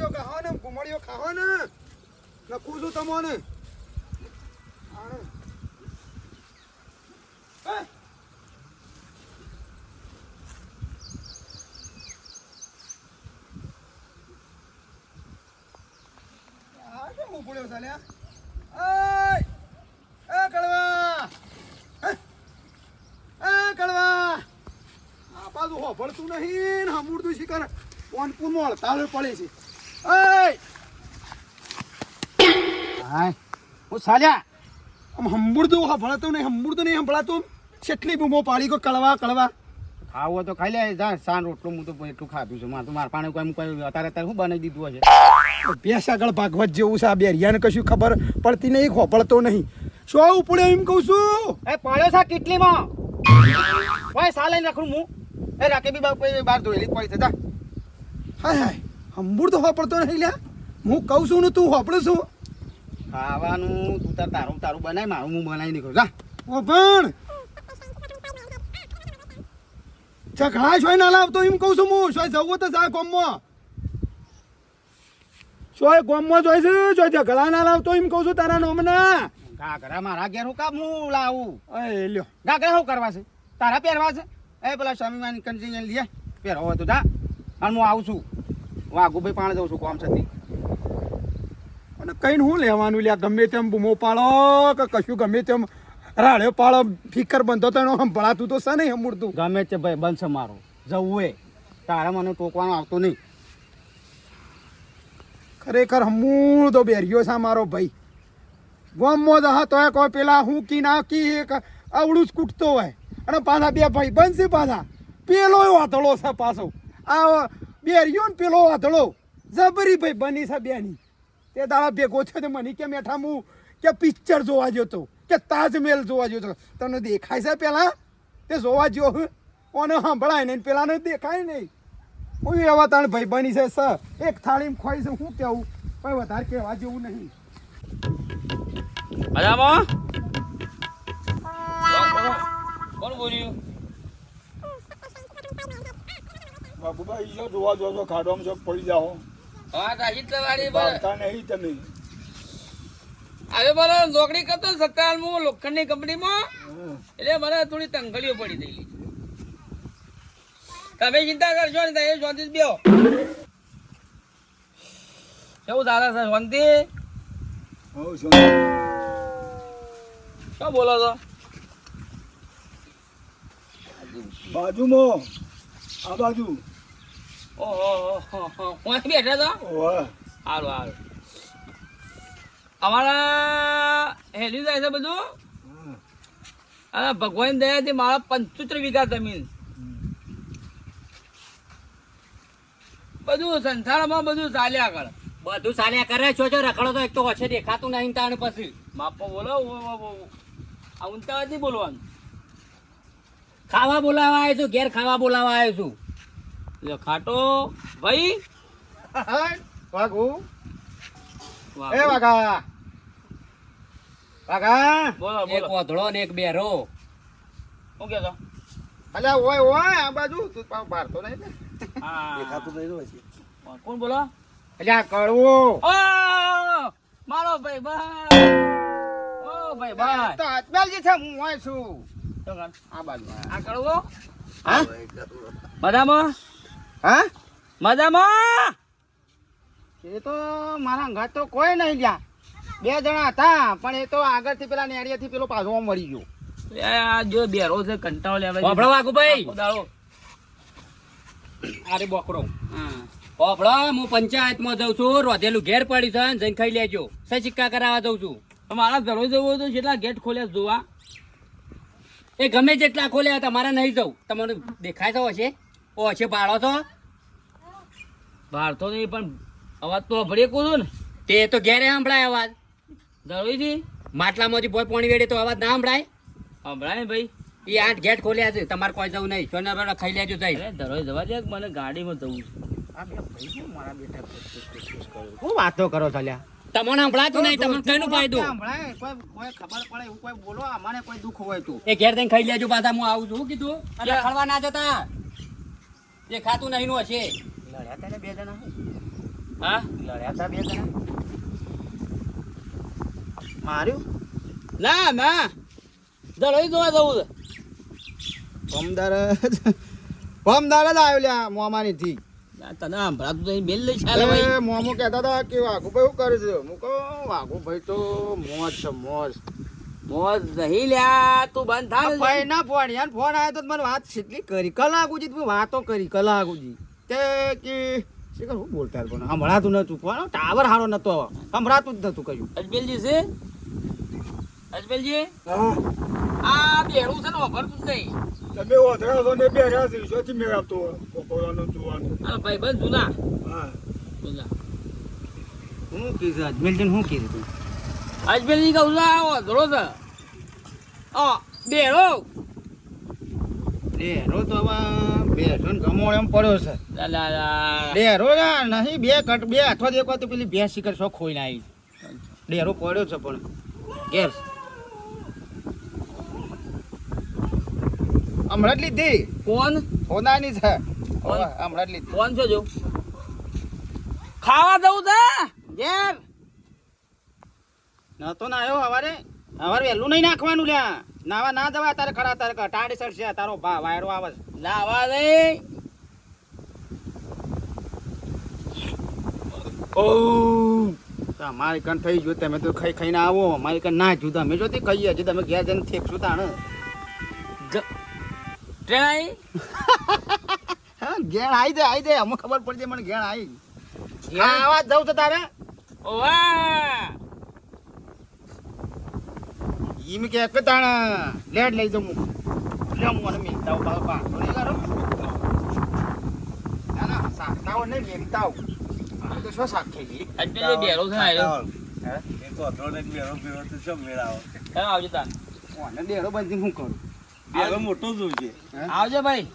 ઘુમડીઓ ખાહો ને ઘુમડીઓ નખું છું તમને સાલ્યા? એય! એ કડવા! એ કડવા! આ બાજુ હોભળતું નહીં ને, હમુરતું શિકાર કોનપુરમાં હડતાળ પડે છે! હાય ઓ સાલ્યા આમ હંભળતું હોભળતું નહીં હંભળતું નહીં સંભળાતું કેટલી બૂમો પાડી કોઈ કળવા કળવા ખાવું હોય તો ખાઈ લે જા સાન રોટલો હું તો એટલું ખાધું છું મારે તો મારા પાણી કોઈ કોઈ અત્યારે અત્યારે શું બનાવી દીધું હશે ભેંસ આગળ ભાગવત જેવું છે આ બેરિયાને કશું ખબર પડતી નહીં ખોપડતો નહીં શું ઉપડ્યો એમ કહું છું એ પડ્યો છે કેટલીમાં કોઈ સાલે રાખું હું એ રાકે બી બાપ બહાર ધોયેલી જ પડી થતા હાય હાય હાય તો હોપડતો નહીં લ્યા. હું કહું છું ને તું હોપડું છું. ખાવાનું તું તાર તારું તારું બનાય મારું હું બનાવી નીકળું. જા. ઓ પણ ઝઘડા શોય ના લાવતો એમ કહું છું હું. શોય જવું તો જા ગોમમાં. શોય ગોમમાં જોઈ છે શોય ઝઘડા ના લાવતો એમ કહું છું તારા નોમના ઘાઘરા મારા ઘેર હું કામ હું લાવું? એ લ્યો. ઘાઘરા શું કરવા છે? તારા પહેરવા છે? એ પેલા સ્વામીમાની કંજી લઈએ પહેરવો તો જા. અને હું આવું છું. વાઘુભાઈ પાણી જઉં છું કોમ છતી. અને કઈ હું લેવાનું લ્યા ગમે તેમ બૂમો પાડો કે કશું ગમે તેમ રાડ્યો પાડો ફિકર બંધો તો એનો સંભળાતું તો છે નહીં હમૂળતું ગમે તે ભાઈ બનશે મારો. જવું એ. તારે મને ટોકવાનું આવતું નહીં. ખરેખર હમૂળ તો બેરિયો છે મારો ભાઈ. ગોમમાં જહા એ કોઈ પેલા હું કી ના કી એક અવળું જ કૂટતો હોય. અને પાછા બે ભાઈ બનશે પાછા. પેલો વાતળો છે પાછો. આ બેરિયો ને પેલો વાતળો જબરી ભાઈ બની છે બેની. તે દાડા ભેગો છે તે મને કે મેઠામું કે પિક્ચર જોવા જતો કે તાજમહેલ જોવા જતો તને દેખાય છે પેલા? તે જોવા જ્યો હું. કોને સંભળાય નહીં પેલાને દેખાય નહીં. હું એવા તાણ ભાઈ બની છે સર. એક થાળીમાં ખોઈ છે શું કેવું? કોઈ વધારે કહેવા જેવું નહીં. મજામાં કોણ બોલ્યું? બાબુભાઈ જોવા જો તો ખાડોમાં જો પડી જાઓ. હા તલાડી પર બાંધતા નહીં તમે. હવે મને નોકરી કરતો ને સત્તાહાલમાં લોખંડની કંપનીમાં? એટલે મને થોડી તંગડીઓ પડી ગઈ. તમે ચિંતા કરશો ને તમે શાંતિ બેહો. કેવું દાદા સાહેબ શાંતિ? હો શું બોલો છો? બાજુમાં આ બાજુ. ઓહો બેઠા હતા સારું સારું અમારા હેલી જાય છે બધું અને ભગવાન દયાથી મારા પંચોતેર વીઘા જમીન બધું સંસારમાં બધું ચાલ્યા કરે બધું ચાલ્યા કરે છો છો રખડો તો એક તો ઓછે દેખાતું નહીં તાણ પછી માપો બોલો. આ નથી બોલવાનું ખાવા બોલાવા આવ્યો છું, ઘેર ખાવા બોલાવા આવ્યો છું જો ખાટો ભાઈ. વાઘુ. એ વાઘા. વાઘા. બોલો એક બોલો ઓધળો ને એક બેરો. શું કે છો? અલ્યા ઓય ઓય આ બાજુ. તું પાવ બહાર તો નહીં ને? હા. કોણ બોલો? અલ્યા કડવું. ઓ મારો ભાઈ ભાઈ ઓ ભાઈ ભાઈ તો અજમેલજી છે હું હોય છું. આ બાજુ. આ કરવો હા? મજામાં હા? મજામાં? એ તો મારા ઘર તો કોઈ નહીં ગયા બે જણા હતા પણ એ તો આગળથી પેલા નેડિયાથી પેલો પાછો મળી ગયો. એ આ જો બેરો છે કંટાળો લેવા વાપરો વાઘુભાઈ દાડો. અરે બોકડો હા. હું પંચાયતમાં જઉં છું રોધેલું ઘેર પડ્યું છે જઈને ખાઈ લેજો. સહી સિક્કા કરાવવા જઉં છું. મારા ઘરો જવું તો કેટલા ગેટ ખોલ્યા જોવા. એ ગમે જેટલા ખોલ્યા તમારે નહીં જવું. તમને દેખાય તો હશે. ઓ પાડો ભાડો તો પાડતો નહીં પણ અવાજ તો ભરીએ કૂદું ને. તે તો ઘેરે સંભળાય અવાજ. ધરોઈથી માટલામાંથી ભોય પાણી વેડે તો અવાજ ના સંભળાય? સંભળાય ભાઈ. એ આઠ ગેટ ખોલ્યા છે તમારે કોઈ જવું નહીં. સોના બરાબર ખાઈ લેજો અરે ધરોઈ જવા દે મને ગાડીમાં જવું છે. મારા બેટા? શું વાતો કરો છો? લ્યા તમને સંભળાતું નહીં તમને કઈનું ફાયદો? કોઈ કોઈ ખબર પડે એવું કોઈ બોલો અમારે કોઈ દુઃખ હોય તો. એ ઘેર થઈને ખાઈ લેજો પાછા હું આવું છું શું કીધું? અને ખડવા ના જતા. એ ખાતું નહીં નું હશે લડ્યા તા બે જણા? હા? લડ્યા તા બે જણા? માર્યું? ના ના. દળોઈ જોવા જવું છે. પમદાર જ પમદાર જ આવ્યો લ્યા મોમાની થી તને સંભળાતું તો બેલ લઈ ચાલે ભાઈ. મોમો કહેતા હતા કે વાઘુભાઈ શું કરે છે હું કહું વાઘુભાઈ તો મોજ છે મોજ. મોજ નહીં લ્યા તું બંધ ભાઈ ના ફોન યાર ફોન આવ્યો તો મને વાત કેટલી કરી. કલાકુજી તું વાતો કરી કલાકુજી. તે કે શીખર હું બોલતા પણ સંભળાતું નતું. ફોન ટાવર હારો નતો સંભળાતું જ નતું કહ્યું અજમેલજી છે? અજમેલજી? હા. આ બેડું છે ને વાપરતું નહીં. તમે ઓથરા છો ને બે રહ્યા શોથી મેળ આપતો બપોરાનું જોવાનું. હા ભાઈ બંધ જૂના. હા. જૂના. હું કીધું અજમેલજી શું કીધું અજમેલજી કહું છું આ ઓધળો છે. આ બેડો ડેરો તો હવે બેસો ને ગમોળ એમ પડ્યો છે. ડેરો નહીં બે કટ બે હાથો દેખો તો પેલી ભેંસ શિખર શો ખોઈ ને આવી. ડેરો પડ્યો છે પણ. ગેસ હમણાં જ લીધી. કોણ? સોનાની છે. હમણાં જ લીધી. કોણ છો જો? ખાવા દઉં છે? ઘેર. નતો ના આવ્યો હવારે? હવારે વહેલું નહીં નાખવાનું લ્યા. નાવા ના જવા તારે ખરા તારે ટાડી સરશે તારો ભા વાયરો આવે. લાવા દે. ઓહ તો અમારી કન થઈ ગયું તમે તો ખાઈ ખાઈને આવો. અમારી કણ ના જુદા. અમે જોતી ખાઈએ હજી તમે ઘેર જઈને થેપશું તાણ. ટ્રેન ઘેર આવી જાય આવી જાય અમને ખબર પડી જાય મને ઘેર આવી આવા જવું તો તારે. ઓવા ઈમ કે કે તાણ લેટ લઈ જમું. લે હું મને મિલતા હું પાછો પાછો નહીં કરો ના ના સાકતાઓ ને મિલતા હું અમે તો શું શાક ખાઈ અજમેલજી બેડો છે ને એ તો અધરો ને મેળો મેળો તો શું મેળ આવે ચાલો આવજો તાન. ઓને ડેરો બંધી હું કરું? બેરો મોટો જોઉં છે. આવજો ભાઈ.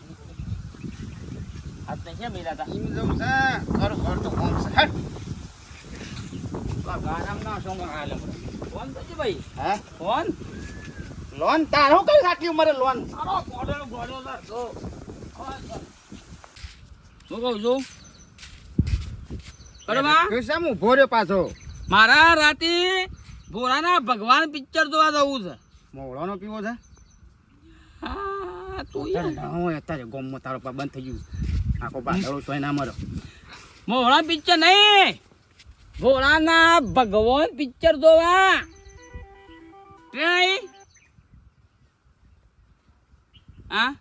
આ તો મેલા હતા ઈમ જવું છે. કરું કર તો કોમ છે હેટ ગાનામ ના શું હાલે ફોન તો છે ભાઈ હે ફોન લોન તારો કઈ આટલી ઉંમરે લોન શું કહું છું બરોબર ઊભો રહ્યો પાછો મારા રાતે ભોરાના ભગવાન પિક્ચર જોવા જવું છે. મોળાનો પીવો છે? અત્યારે ગોમમાં તારો પા બંધ થઈ ગયું આખો બાંધડો સોય ના મરો. મોળા પિક્ચર નહીં. ભોળાના ભગવાન પિક્ચર જોવા. હા?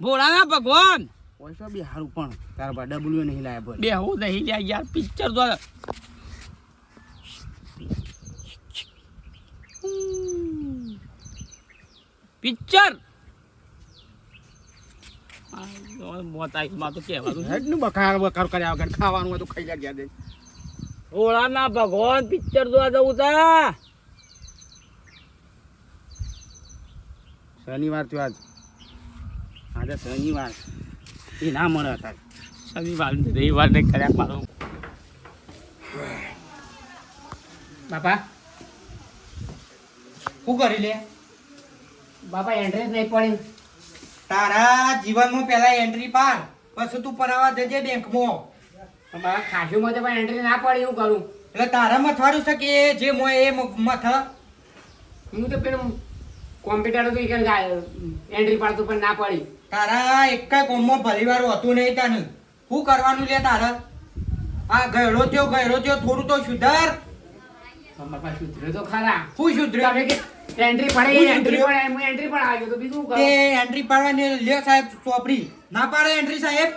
ભોળાના ભગવાન? પૈસા બી સારું પણ તારા બા ડબલ્યુ નહીં લાયા ભરે બે હું નહીં લ્યા યાર પિક્ચર જો પિક્ચર મોત આવી માં તો કહેવાનું. હેડનું બખાર બખાર કર્યા વગર ખાવાનું હોય તો ખાઈ લે ગયા દે ભોળાના ભગવાન પિક્ચર જોવા જવું તા. શનિવાર થયો આજ. આજે શનિવાર. એ ના મળે અત્યારે. શનિવાર રવિવાર ને કર્યા મારો બાપા. શું કરી લે? બાપા એન્ટ્રી નહીં પડી. તારા જીવનમાં પહેલા એન્ટ્રી પાડ. પછી તું પરાવા જજે બેંકમાં. પણ એન્ટ્રેસ ના પડે કરું. એટલે તારા મથવાડું છે કે જે મોય એ મથ? હું તો પેલું કોમ્પ્યુટર હતું એન્ટ્રી પાડતું પણ ના પડી. તારા એક કોમમાં ભલીવાર હોતું નહીં તને. શું કરવાનું લે તારે? આ ગયડો થયો ગયડો થયો થોડું તો સુધાર. બાપા સુધરે તો ખરા. શું સુધર્યો? એન્ટ્રી પડે એન્ટ્રી પડે એન્ટ્રી પણ આવ્યો તો બીજું એન્ટ્રી પાડવાની લે સાહેબ ચોપડી. ના પાડે એન્ટ્રી સાહેબ?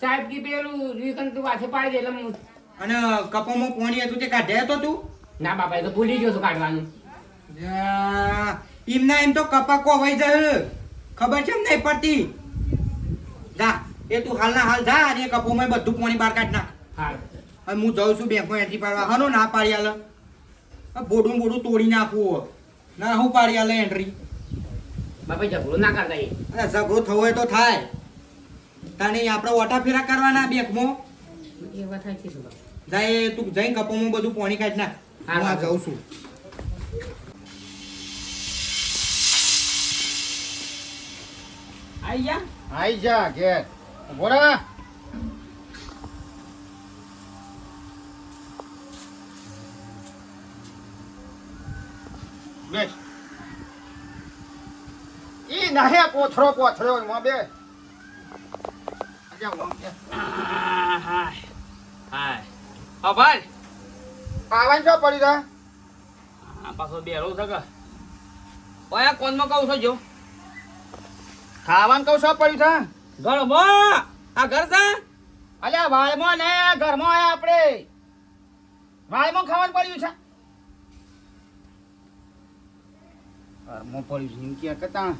સાહેબ કી પેલું રીકન તું પાછે પાડી દે એટલે અને કપોમાં પોણી હતું તે કાઢ્યા તો તું? ના બાપા એ તો ભૂલી ગયો છું કાઢવાનું. એમ એમના એમ તો કપા કોવાઈ જાય. ખબર છે નહીં પડતી? જા એ તું હાલના હાલ જા અને એ કપોમાં બધું પાણી બહાર કાઢ નાખ. હા. હવે હું જાઉં છું બેંકમાં એન્ટ્રી પાડવા. હનો ના પાડી આલે. બોડું બોડું તોડી નાખવું ના હું પાડી આલે એન્ટ્રી બાપા ઝઘડો ના કરતા એ. અરે ઝઘડો થવો હોય તો થાય. તાણે આપણે ઓટા ફેરા કરવાના બેકમાં? એ વાત સાચી છે જાય તું જઈને કપોમાં બધું પાણી કાઢ નાખ. હું આ જાઉં છું. આઈ જા. આઈ જા ઘેર. બોરા બેસ. ઈ નાહે કોથરો કોથરો એમાં બે. હા ભાઈ. ખાવાનું શું પડી આ પાછો બેરો છે કે? ઓયા કોનમાં કહું છો જો? ખાવાનું કહું શું પડ્યું છે ઘરમાં? આ ઘર છે? અલ્યા વાળમાં ને ઘરમાં આયા આપણે. વાળમાં ખાવાનું પડ્યું છે. ઘરમાં પડ્યું છે એમ ક્યાં કતા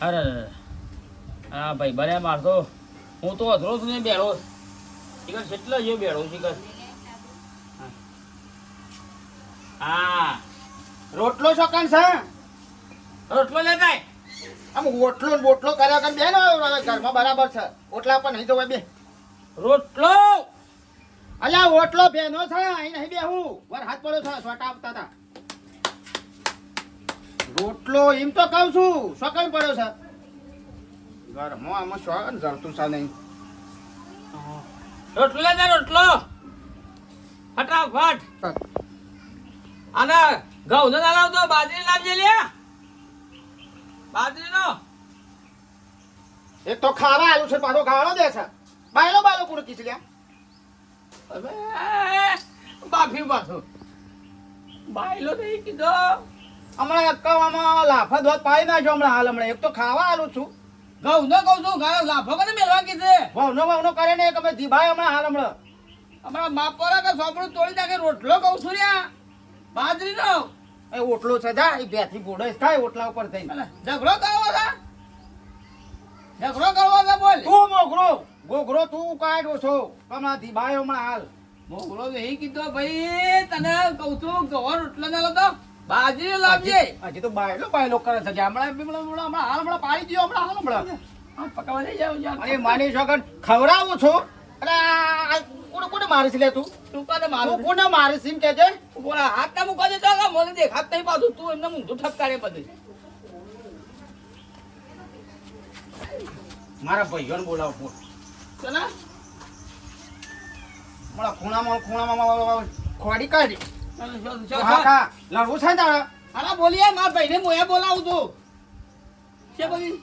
અરે હા ભાઈ બને મારતો હું તો અધરો છું ને બેડો શિખર કેટલા જો બેડો શિખર? હા. રોટલો શકન છે? રોટલો લેતા આય. આમ ઓટલો ને બોટલો કર્યા કર બે ને ઘરમાં બરાબર છે. ઓટલા પણ નહીં તો બે રોટલો? અલ્યા ઓટલો બેનો છે અહીં નહીં બેહું. વર હાથ પડ્યો છે સોટા આપતા હતા. રોટલો એમ તો કહું છું. શકન પડ્યો છે. ઘરમાં આમાં શકન જરતું છે નહીં. રોટલો લેતા રોટલો. ફટાફટ. અને ઘઉં નો લાવતો બાજરી લાવજે લે. બાજરીનો. એક તો ખાવા આવ્યું છે પાછો ખાવાનો દે છે. બાયલો બાયલો પૂરું કીચ લ્યા બાફી પાછો. બાયલો નહીં કીધો. હમણાં અક્કાવામાં લાફા ધોધ પાડી નાખ્યો હમણાં હાલ હમણાં. એક તો ખાવા આલું છું. ઘઉં નો કહું છું ઘરે લાફો કને મેળવા કીધે? વહનો વહનો કરે ને કે ધીભાઈ હમણાં હાલ હમણાં. હમણાં માપોરા કે સોપડું તોડી નાખે રોટલો કહું છું લ્યા બાજરીનો. એ ઓટલો છે જા એ બેથી બોડે થાય ઓટલા ઉપર થઈ ઝઘડો કરવો છે? ઝઘડો કરવો છે બોલ. તું મોગરો ગોગરો તું કાઢો છો. હમણાં ધીભાઈ હમણાં હાલ. મોગલો એ કીધો ભાઈ તને કહું છું ગવો રોટલો ના લાવતો? બાજરી લાવજે હજી તો બાયલો બાયલો કરે છે હમણાં હમણાં હમણાં હમણાં હાલ હમણાં પાડી દો હમણાં હાલ હમણાં આ પકાવવા લઈ જાવ યાર અરે માની શકન ખવડાવું છું અરે આ કોને મારે છે લે તું તું કાને તું મારું કોને છે એમ કે છે બોલા હાથ ના મૂકવા દેતો કે મને દેખાત નહીં પાછું તું એમને ઊંધું ઠપકારે બધું મારા ભાઈઓને બોલાવો બોલ ચલા મારા ખૂણામાં ખૂણામાં ખોડી કાઢી લડવું છે તારે? અરે બોલીએ મારા ભાઈને મોયા બોલાવું છું છે બોલી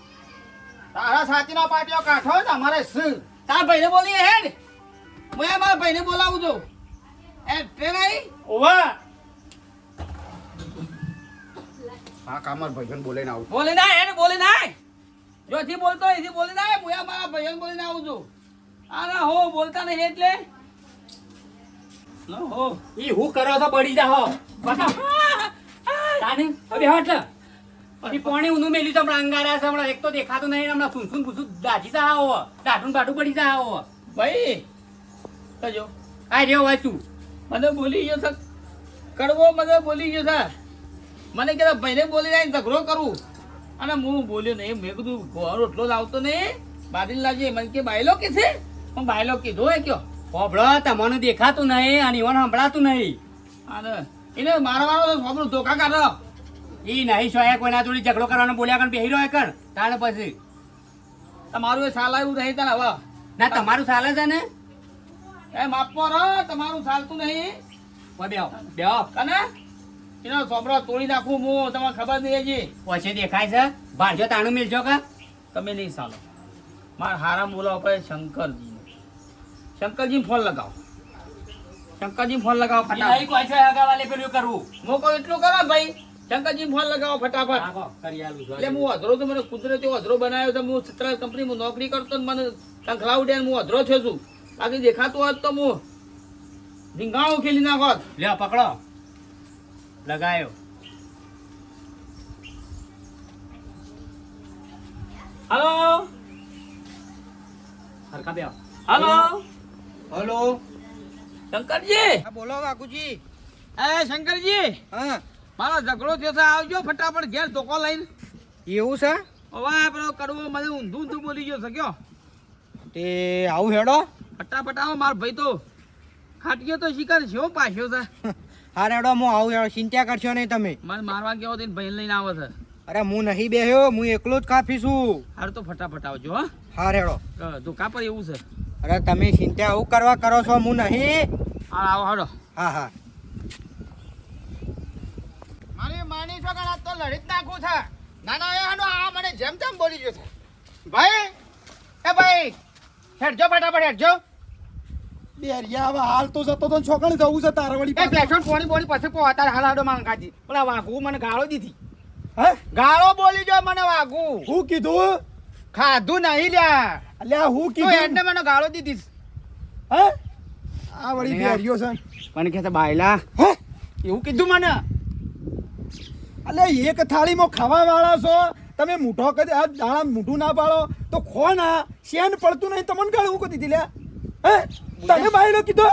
તારા સાચીનો પાટીઓ કાઢો ને અમારે શું? તારા ભાઈને બોલીએ હે ને? મોયા મારા ભાઈને બોલાવું છું એ ટ્રેન આવી ઓવા હા કામર ભાઈઓને બોલાઈને આવું. બોલે ના એને બોલી ના જોથી બોલતો એથી બોલી ના મોયા મારા ભાઈને બોલીને આવું છું આના હો બોલતા નહીં એટલે. ઈ હું કરો તો પડી જા હો તાને? હવે હટ. પછી પોણી ઊનું મેલી તો હમણાં અંગારા છે હમણાં એક તો દેખાતું નહીં હમણાં સુનસુન ભૂસું દાઢી જા આવો દાઢું બાઢું પડી જા આવો ભાઈ કજો આ રહ્યો વાંચું મને બોલી ગયો છે. કડવો મને બોલી ગયો છે. મને કહેતા ભાઈને બોલી જાય ઝઘડો કરું. અને હું બોલ્યો નહીં મેં કીધું ઘર રોટલો લાવતો નહીં. બાદરી લાવજે મને કે બાયલો કે છે? હું બાયલો કીધો એ કયો. હોભળો તમને દેખાતું નહીં અને ઈવન સંભળાતું નહીં. એને મારવાનો તો સોપડું ધોકા કાઢો. એ નહીં સોયા કોઈના જોડે ઝઘડો કરવાનો બોલ્યા કણ બેહી રહ્યો કણ તાણે પછી. તમારું એ સાલા એવું નહીં તને હવે. ના તમારું ચાલે છે ને? એ માપો રો તમારું ચાલતું નહીં. ઓય બેહો બેહો. કને એનો સોપડો તોડી નાખું હું તમને ખબર નહીં હજી. પછી દેખાય છે? ભાડજો તાણું મિલજો કા. તમે નહીં ચાલો મારા હારા બોલાવો પડે શંકરજી. શંકરજી ફોન લગાવો. શંકરજી ફોન લગાવો ફટાફટ. કોઈ છે હગાવાલે પેલું કરવું મોકો એટલું કરો ભાઈ. શંકરજી ફોન લગાવો ફટાફટ. એટલે હું અધરો તો મને કુદરતી અધરો બનાવ્યો છે. હું ચિત્ર કંપનીમાં નોકરી કરતો મને તંખલા ઉડે હું અધરો થયો છું. બાકી દેખાતું હોત તો હું રીંગાણું ખેલી નાખોત. લ્યો પકડો. લગાયો. હલો? હરખા બે હલો? હલો. શંકરજી! બોલો કાકુજી. એ શંકરજી! હા. મારો ઝઘડો થયો છે આવજો ફટાફટ ઘેર ધોકો લઈને. એવું છે? હવે પેલો કડવો મને ઊંધું ઊંધું બોલી ગયો શક્યો કયો? તે આવું હેડો. ફટાફટ આવો મારો ભાઈ તો. ખાટ્યો તો શિકાર છે પાછો છે. હા હેડો હું આવું હેડો. ચિંતા કરશો નહીં તમે. મને મારવા ગયો હતો ભાઈ લઈને આવો છે. અરે હું નહીં બેહ્યો હું એકલો જ કાફી છું. હારું તો ફટાફટ આવજો હો. અ, ધોકા પર એવું છે. અરે તમે ચિંતા આવું કરવા કરો છો હું નહીં. હા આવો હાડો હા હા. મારી માની છો કે આ તો લડી જ નાખું છે. ના ના એ હાડો આ મને જેમ તેમ બોલી ગયો છે. ભાઈ એ ભાઈ હેડજો ફટાફટ હેડજો. બેરિયા હવે હાલ તો જતો તો છોકરી જવું છે તારા વળી એ. બેસો પોણી બોલી પછી પો તારે હાલ હાડો માંગાજી પેલા વાઘુ મને ગાળો દીધી. હે? ગાળો બોલી જો મને વાઘુ. હું કીધું? ખાધું નહીં લ્યા. અલ્યા હું તો એને મને ગાળો દીધી હે? આ વળી બેરિયો છે. મને કહેતા બાયલા હે? એવું કીધું મને? અલ્યા એક થાળીમાં ખાવા વાળા છો? તમે મૂઠો કદી આ દાણા મૂઠું ના પાડો? તો ખો ના શેન પડતું નહીં તમને ગાળું હું કીધી લે હે? તને બાયલો કીધો?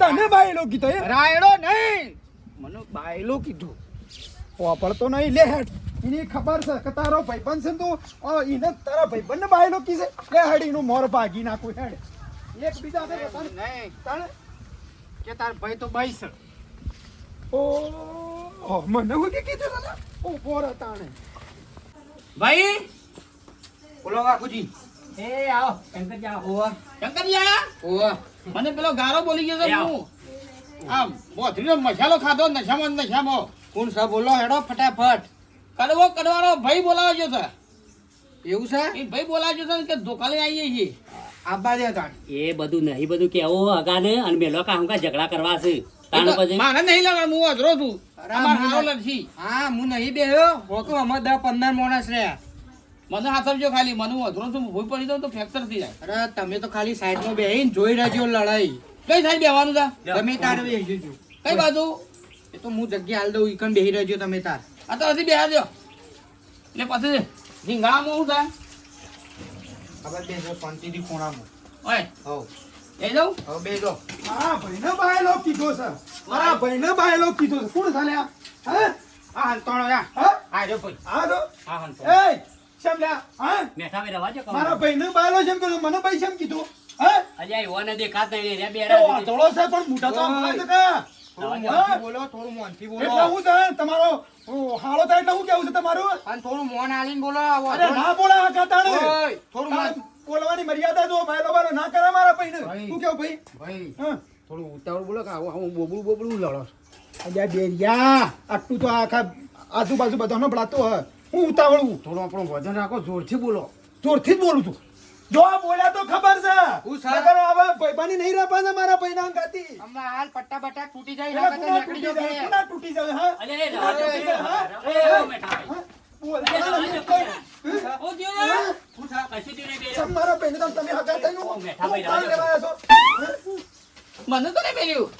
તને બાયલો કીધો રાયડો નહીં! મને બાયલો કીધું. પોપડતો નહીં લે હેડ એની ખબર છે કે તારો ભાઈબંધ છે તું? એને તારા ભાઈબંધને બાયલો છે લે હેડ એનું મોર ભાગી નાખું હેડ. એક બીજા બધાને નહીં. તાણે કે તાર ભાઈ તો બાઈ છે. ઓ ઓ, મને હું કે કીધું તને? ઊભો રહે તાણે. ભાઈ? બોલો વાઘુજી એ આવો. શંકરજી આયા? ઓવા મને પેલો ગારો બોલી ગયો છે આવો. હું. આમ બોથરીનો મસાલો ખાધો નશામાં નશામાં. કોણ સા બોલો હેડો ફટાફટ. કડવો કડવાનો ભાઈ બોલાવજો છે એવું છે? એ ભાઈ બોલાવ્યો છે કે ધોકા લઈ આવીએ છીએ. આબા દે તાણ. એ બધું નહીં બધું કેવો અગાને અને મેલો કામ કા ઝઘડા કરવા છે? તાણ તો પછી? મારે નહીં લાગે હું અધરો છું. અમાર હારો લડશી. હા હું નહીં બેહ્યો. હોકું અમે દસ પંદર માણસ રહ્યા. મને હાથવજો ખાલી મને હું અધરો છું ભૂઈ પડી દઉં તો ફ્રેક્ચર થઈ જાય. અરે તમે તો ખાલી સાઈડમાં બેહીને જોઈ રહેજો લડાઈ. કઈ સાઈડ બેવાનું તા તમે તાર બેસી જજો. કઈ બાજુ? એ તો હું જગ્યા હાલ દઉં ઈકન બેહી રહેજો તમે તાર. આ તો હજી એટલે પછી રીંગણામાં શું થાય? હવે બેસો શાંતિથી ખૂણામાં. ઓય હો એ જાઉં બેસો મારા ભાઈને બાયલો કીધો છે. મારા ભાઈને બાયલો કીધો છે. કોણ ચાલ્યા હે? આ હંતોણો યા હા? આ જો ભાઈ આ જો. હા હંતો એ શેમ લ્યા? હા? મેઠા ભાઈ રવા જો મારા ભાઈને બાયલો શેમ કીધો? મને ભાઈ શેમ કીધું? હે? અલ્યા એવો ને દેખાતા રે એ બેડા વાતોળો છે પણ મોટા તો આમ કે? થોડું મોનથી બોલો થોડું મોનથી એટલે હું છે તમારો હાળો થાય એટલે હું કેવું છે તમારું? અને થોડું મોન આલીને બોલો અરે ના બોલા કાતાણે થોડું તારે બોલવાની મર્યાદા જો ભાઈ ના કરે મારા ભાઈને. ભાઈ. કેવું ભાઈ? ભાઈ હા. થોડું ઉતાવળ બોલો કે આવું આવું બોબડું બોબડું લડો અલ્યા બેરિયા આટલું તો આખા આજુબાજુ બધાનો ભળાતો હોય. હું ઉતાવળું. થોડું આપણું વજન રાખો જોરથી બોલો. જોરથી જ બોલું છું. જો બોલ્યા તો ખબર છે. હું છે? હવે નહીં મારા ભાઈના અંગાથી. હમણાં હાલ પટ્ટા બટ્ટા તૂટી જાય એલા એના નીકળી જાય ઘરે. તૂટી જાય હા? અલ્યા એ રવા જો એ, એ, હા? એ, મેઠા બોલ. ઓ જીઓ કશું થયું? નહીં બેડા. મારા ભાઈને તમે હગા થઈને ઓ, ભાઈ લેવા છો. મને તો નહીં મેલ્યું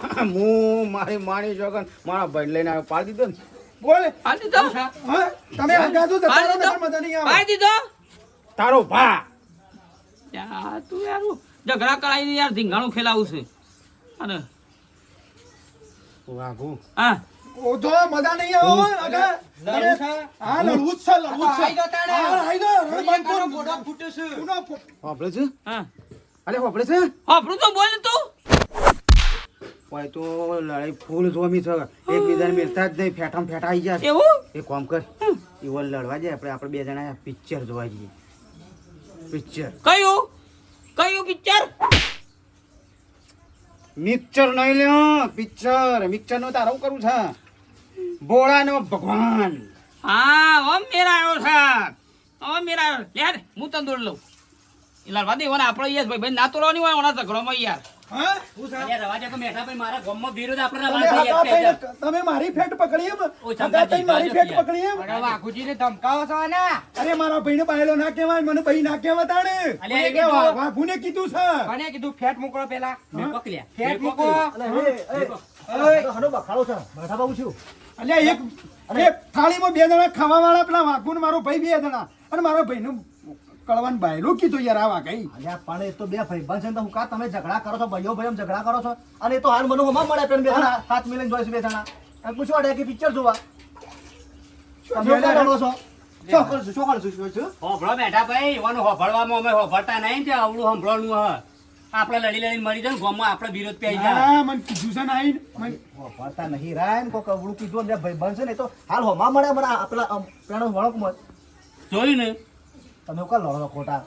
હું મારી માણી જોગન મારા ભાઈ લઈને આવ્યો. પાડી દીધો ને. બોલ. પાડી દીધો? તમે હગા છો જતા રહો પાડી નકર મજા નહીં આવે. પાડી દીધો? તારો ભા. યાર તું યાર ઝઘડા કરાવીને યાર ધીંગાણું ખેલાવું છે. અને વાઘુ હા. ઓ મજા નહીં આવે હો, છે? હા લડવું જ છે લડવું જ છે. આઈ જાઓ તાણે. હા, આઈ જાઓ, રણ અહીંયા બંધ તારો કર. ગોડો ફૂટે છે. કુનો હોપડે છે? હા. અરે હોપડે છે? આપણું તો બોલ તું. હોય તો લડાઈ ફૂલ જોમી છે. એકબીજાને મિલતા જ નહીં ફેટામ ફેટા આવી જાય એવું? એક કામ કર એવો લડવા જાય આપણે આપણે બે જણા પિક્ચર જોવા જઈએ. પિક્ચર. કયું? કયું પિક્ચર? મિક્સર નહીં લ્યો પિક્ચર. મિક્સરનું તારું કરું છે? ભોળા નો ભગવાન. હા ઓમ મેરા આવ્યો છે. ઓમ મેરા લે હું તને દોડ લઉં. એલા લડવા ઓના આપણો યાર ભાઈ ભાઈ ના તોડવાની હોય ઓના ઝઘડોમાં યાર. હા? અલ્યા રવા જો કે મેઠા ભાઈ મારા તમે ફેટ પકડી એમ? મારી ફેટ. પકડી એમ? અરે વાઘુજીને ધમકાવો છો ને અરે મારા ભાઈને બાયલો ના કેવાય મને ભાઈ ના કેવા તાણે. કે કીધું. વા- વાઘુને કીધું છે કોને કીધું? ફેટ પેલા. અલ્યા એક એક થાળીમાં બે જણા ખાવા વાળા પેલા વાઘુ ને મારો ભાઈ બે જણા. અને મારા ભાઈનું કળવાન બાયલો કીધું યાર આવા કઈ. અલ્યા પણ એ તો બે ભાઈબંધ છે ને હું કા તમે ઝઘડા કરો છો ભાઈઓ ભાઈઓ ઝઘડા કરો છો? અને એ તો હાલ મને હમણાં મળે પેલા બે જણા હાથ મિલન જોઈશું બે જણા. અને પૂછવા અડે કે પિક્ચર જોવા? તમે શું કરો છો? ભાઈ લડી લડીને મરી જાય ગામમાં આપણે વિરોધ પી જાય. મને કીધું છે ને. મને નહીં રાય ને કોક અવળું કીધું ને બે ભાઈબંધ ને તો હાલ હોમાં મળે મને આપણા પેલા અમ, મળે જોયું ને? તમે કા લડો ખોટા?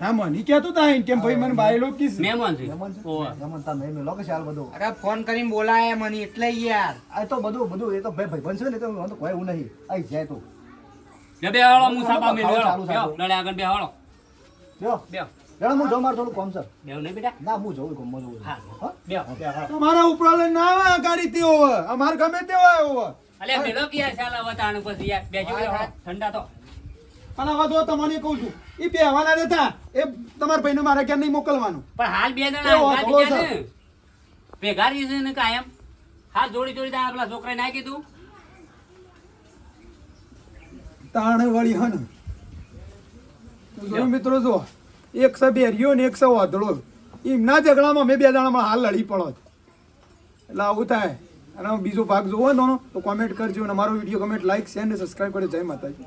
ના મની કહેતો તા કેમ ભાઈ મને બાયલો કીસ. મહેમાન છે. મહેમાન તાર નહીં મેલો કે ચાલ બધું? અરે ફોન કરીને બોલાય મને એટલે યાર. આ તો બધું બધું એ તો ભાઈ ભાઈ બનશે ને તો હું તો કોઈ એવું નહીં. આઈ જાય તો. બે બે હાલો મુસા પા બેહો લડે આગળ બે હાલો જો બે. જણા હું જાઉં મારે થોડું કોમ છે. બેહો નહીં બેટા? ના હું જઉં ગમવા જવું હા. હા? બેહો બેહો તમારા ઉપરા લઈને ના આવે આ ગાડી તે હોવે અમાર ગમે તે હોય હોવે અલ્યા મેલો કે યાર ચાલ હવે તાણ પછી યાર. બેજો ઠંડા તો. અને હવે જો તમને કહું છું એ પહેવાના રહેતા એ તમારા ભાઈને મારે ક્યાં નહીં મોકલવાનું. પણ હાલ બે જણા ભેગા રહી છે ને કાયમ. હાલ જોડી જોડી તારા પેલા છોકરાએ ના કીધું? તાણ વળી હન જો મિત્રો જો એક સે બેરિયો ને એક સે વાદળો. એમના ઝઘડામાં મેં બે જણામાં હાલ લડી પડો એટલે આવું થાય. અને બીજો ભાગ જોવો તો કોમેન્ટ કરજો અને મારો વીડિયો કમેન્ટ લાઈક શેર ને સબસ્ક્રાઈબ કરજો જય માતાજી.